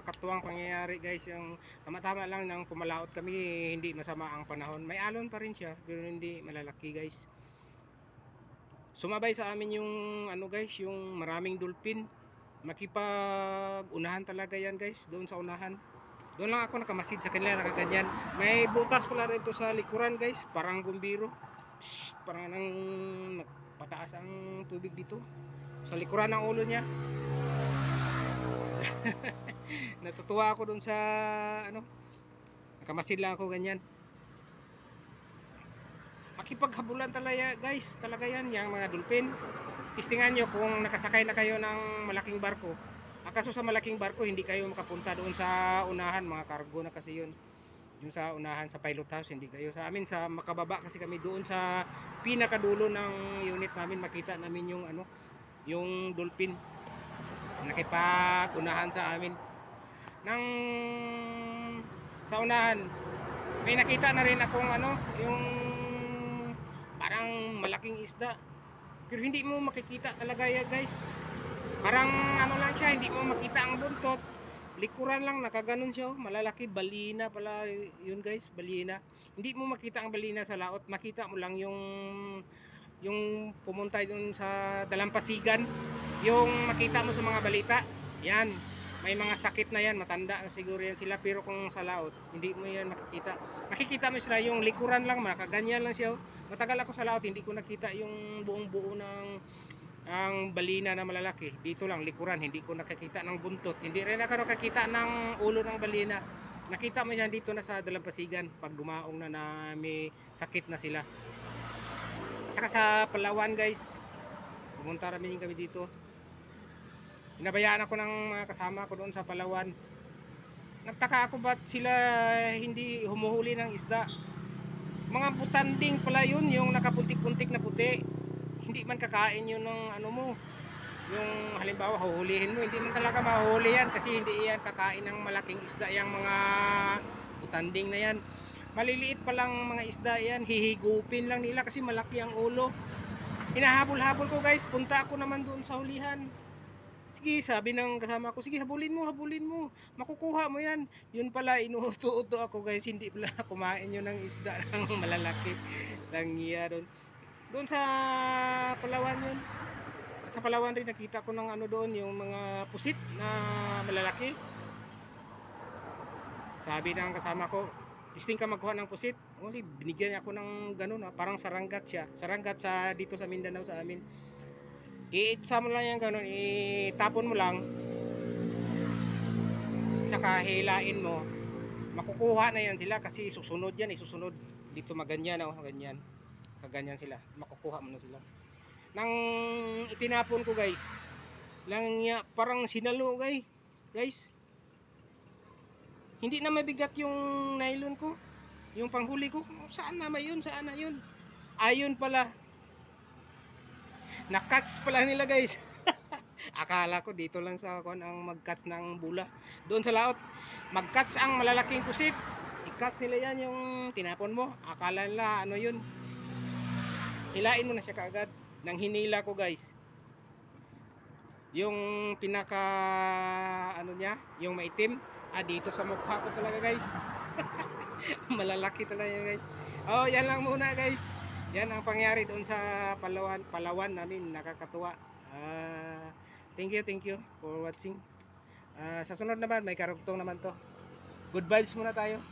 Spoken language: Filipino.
nakakatuwang pangyayari guys. Yung tama-tama lang nang pumalaot kami, hindi masama ang panahon. May alon pa rin siya, pero hindi malalaki guys. Sumabay sa amin yung ano guys, yung maraming dolphin. Makipag-unahan talaga yan guys, doon sa unahan. Doon lang ako nakamasid sa kanila, nakaganyan. May butas pala rito sa likuran guys, parang bumbiro. Psst, parang nang pataas ang tubig dito. Sa likuran ng ulo niya. Natutuwa ako doon sa ano. Nakamasid lang ako ganyan. Makipaghabulan talaga guys, talaga yan, yung mga dolphin. Tistingan nyo kung nakasakay na kayo ng malaking barko. Akaso sa malaking barko, hindi kayo makapunta doon sa unahan, mga cargo na kasi yun. Yung sa unahan, sa pilot house, hindi kayo. Sa amin, sa makababa kasi kami doon sa pinakadulo ng unit namin, makita namin yung ano, yung dolphin. Nakipag-unahan sa amin. Nang sa unahan, may nakita na rin akong ano, yung parang malaking isda. Pero hindi mo makikita talaga ya guys. Parang ano lang siya, hindi mo makita ang buntot. Likuran lang, nakaganon siya. oh. Malalaki, balina pala yun guys, balina. Hindi mo makita ang balina sa laot. Makita mo lang yung yung pumunta doon sa dalampasigan. Yung makita mo sa mga balita. Yan. May mga sakit na yan, matanda na siguro yan sila. Pero kung sa laot, hindi mo yan makikita. Makikita mo sila yung likuran lang, makaganyan lang siya. oh. Matagal ako sa laot, hindi ko nakita yung buong buo ng ang balina na malalaki. Dito lang, likuran. Hindi ko nakakita ng buntot. Hindi rin ako nakakita ng ulo ng balina. Nakita mo yan dito na sa dalampasigan pag dumaong na na may sakit na sila. At saka sa Palawan guys, pumunta rin kami dito. Inabayaan ako ng mga kasama ko doon sa Palawan. Nagtaka ako ba't sila hindi humuhuli ng isda. Mga butanding pala yun, yung nakapuntik-puntik na puti. Hindi man kakain yun ng ano mo. Yung halimbawa huhulihin mo, hindi man talaga mahuhuli yan kasi hindi yan kakain ng malaking isda yung mga butanding na yan. Maliliit pa lang mga isda yan, hihigupin lang nila kasi malaki ang ulo. Hinahabol-habol ko guys, punta ako naman doon sa hulihan. Sige, sabi ng kasama ko, sige habulin mo, habulin mo. Makukuha mo yan. Yun pala, inuuto-uto ako guys, hindi pala kumain yun ng isda ng malalaki. Langiya doon. Doon sa Palawan yun. Sa Palawan rin nakita ko ng ano doon, yung mga pusit na malalaki. Sabi ng kasama ko, Disting ka magkuha ng pusit. Di, binigyan niya ako ng ganun, ah, parang saranggat siya. Saranggat sa dito sa Mindanao sa amin. Iitsa mo lang yan ganun, itapon mo lang. Tsaka hilain mo. Makukuha na yan sila kasi susunod yan, isusunod. Dito maganyan, oh, ganyan. Kaganyan sila. Makukuha mo na sila. Nang itinapon ko guys, lang niya, parang sinalo guys. Guys, hindi na mabigat yung nylon ko. Yung panghuli ko, saan na ba yun? Saan na yun? Ayun pala. Na-cuts pala nila guys. Akala ko dito lang sa kon ang mag-cuts ng bula. Doon sa laot, mag-cuts ang malalaking kusit. I-cuts nila yan yung tinapon mo. Akala nila ano yun. Hilain mo na siya kaagad. Nang hinila ko guys. Yung pinaka ano niya, yung maitim, ah dito sa mukha ko talaga guys. Malalaki talaga yun, guys. Oh, yan lang muna guys. Yan ang pangyari doon sa Palawan, Palawan namin, nakakatuwa. Ah, thank you, thank you for watching. Ah, sa sunod naman may karugtong naman to. Good vibes muna tayo.